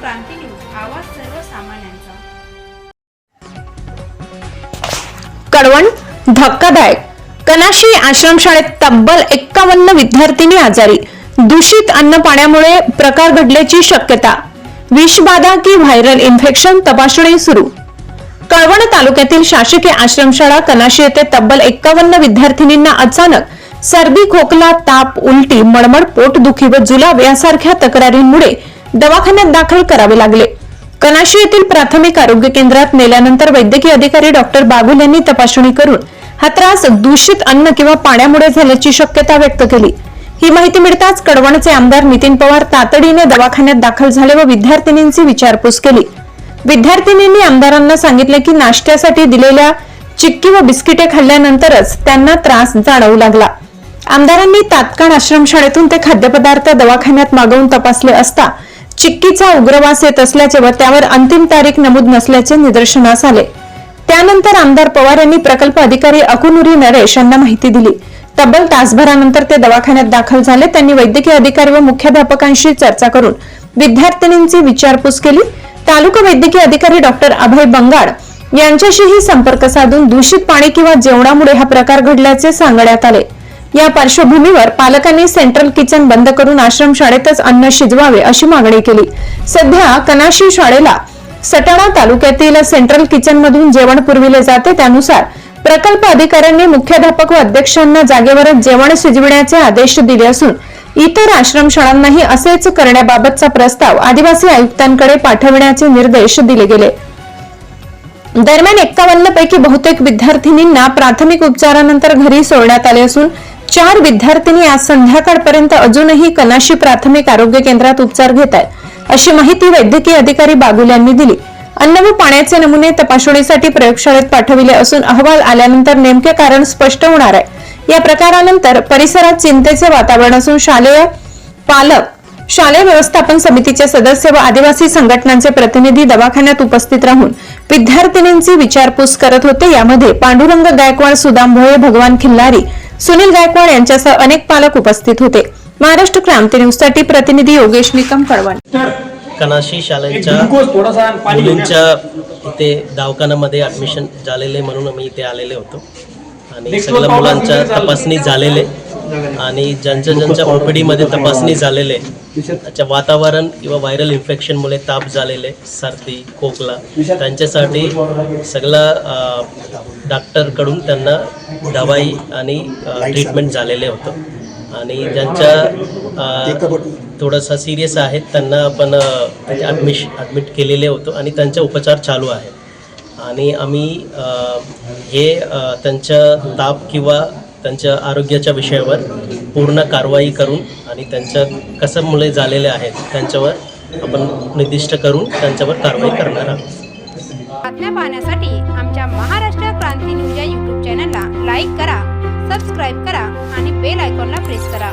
क्रांती news आवाज सर्वसामान्यांचा. कडवण धक्कादायक. कनाशी आश्रमशाळेत तब्बल एक्कावन्न विद्यार्थिनी आजारी. दूषित अन्न पाण्यामुळे प्रकार घडल्याची शक्यता. विषबाधा की व्हायरल इन्फेक्शन तपासणी सुरू. कळवण तालुक्यातील शासकीय आश्रमशाळा कनाशी येथे तब्बल एक्कावन्न विद्यार्थिनींना अचानक सर्दी खोकला ताप उलटी मळमळ पोटदुखी व जुलाब यासारख्या तक्रारींमुळे दवाखान्यात दाखल करावे लागले. कनाशी येथील प्राथमिक आरोग्य केंद्रात नेल्यानंतर वैद्यकीय अधिकारी डॉक्टर बागुल यांनी तपासणी करून हा त्रास दूषित अन्न किंवा पाण्यामुळे झाल्याची शक्यता व्यक्त केली. ही माहिती मिळताच कडवणचे आमदार नितीन पवार तातडीने दवाखान्यात दाखल झाले व विद्यार्थिनींची विचारपूस केली. विद्यार्थिनींनी आमदारांना सांगितले की नाश्त्यासाठी दिलेल्या चिक्की व बिस्किटे खाल्ल्यानंतरच त्यांना त्रास जाणवू लागला. आमदारांनी तात्काळ आश्रमशाळेतून ते खाद्यपदार्थ दवाखान्यात मागवून तपासले असता चिक्कीचा उग्रवास येत असल्याचे व त्यावर अंतिम तारीख नमूद नसल्याचे निदर्शनास आले. त्यानंतर आमदार पवार यांनी प्रकल्प अधिकारी अकुनुरी नरेश यांना माहिती दिली. तब्बल तासभरानंतर ते दवाखान्यात दाखल झाले. त्यांनी वैद्यकीय अधिकारी व मुख्याध्यापकांशी चर्चा करून विद्यार्थिनींची विचारपूस केली. तालुका वैद्यकीय अधिकारी डॉक्टर अभय बंगाड यांच्याशीही संपर्क साधून दूषित पाणी किंवा जेवणामुळे हा प्रकार घडल्याचे सांगण्यात आले. या पार्श्वभूमीवर पालकांनी सेंट्रल किचन बंद करून आश्रमशाळेतच अन्न शिजवावे अशी मागणी केली. सध्या कनाशी शाळेला सटाणा तालुक्यातील सेंट्रल किचन मधून जेवण पुरविले जाते. त्यानुसार प्रकल्प अधिकाऱ्यांनी मुख्याध्यापक व अध्यक्षांना जागेवरच जेवण शिजविण्याचे आदेश दिले असून इतर आश्रमशाळांनाही असेच करण्याबाबतचा प्रस्ताव आदिवासी आयुक्तांकडे पाठविण्याचे निर्देश दिले गेले. दरम्यान एक्कावन्न पैकी बहुतेक विद्यार्थिनींना प्राथमिक उपचारानंतर घरी सोडण्यात आले असून चार विद्यार्थिनी आज संध्याकाळपर्यंत अजूनही कनाशी प्राथमिक आरोग्य केंद्रात उपचार घेत आहेत. अशी माहिती वैद्यकीय अधिकारी बागुल यांनी दिली. अन्न व पाण्याचे नमुने तपासणीसाठी प्रयोगशाळेत पाठविले असून अहवाल आल्यानंतर नेमके कारण स्पष्ट होणार आहे. या प्रकारानंतर परिसरात चिंतेचे वातावरण असून शालेय पालक शालेय व्यवस्थापन समितीचे सदस्य व आदिवासी संघटनांचे प्रतिनिधी दवाखान्यात उपस्थित राहून विद्यार्थिनींची विचारपूस करत होते. यामध्ये पांडुरंग गायकवाड सुदाम भोये भगवान खिल्लारी सुनील गायकवाड यांच्यासह अनेक पालक उपस्थित होते. महाराष्ट्र क्रांती न्यूजसाठी प्रतिनिधी योगेश निकम कळवण कनाशी शाळेच्या. मुलींच्या इथे दवाखान्यामध्ये ॲडमिशन झालेले म्हणून आम्ही इथे आलेले होतो. आणि सगळ्या मुलांच्या. तपासणी झालेले. आणि ज्यांच्या ज्यांच्या ओपीडीमध्ये तपासणी झालेले. त्याच्या वातावरण किंवा व्हायरल इन्फेक्शनमुळे ताप झालेले. सर्दी खोकला. त्यांच्यासाठी सगळं डॉक्टरकडून त्यांना दवाई आणि ट्रीटमेंट झालेले होतं. आणि ज्यांच्या थोडंसं सिरियस आहेत त्यांना आपण ॲडमिश ॲडमिट केलेले होतो आणि त्यांचे उपचार चालू आहेत. आणि आम्ही हे त्यांच्या ताप किंवा त्यांच्या आरोग्याच्या विषयावर पूर्ण कारवाई करून आणि त्यांच्या कसं मुले झालेले आहेत त्यांच्यावर आपण निर्दिष्ट करून त्यांच्यावर कारवाई करणार आहोत. बातम्या पाहण्यासाठी आमच्या महाराष्ट्र क्रांती न्यूज या यूट्यूब चॅनलला लाईक करा सबस्क्राईब करा आणि बेल आयकॉनला प्रेस करा.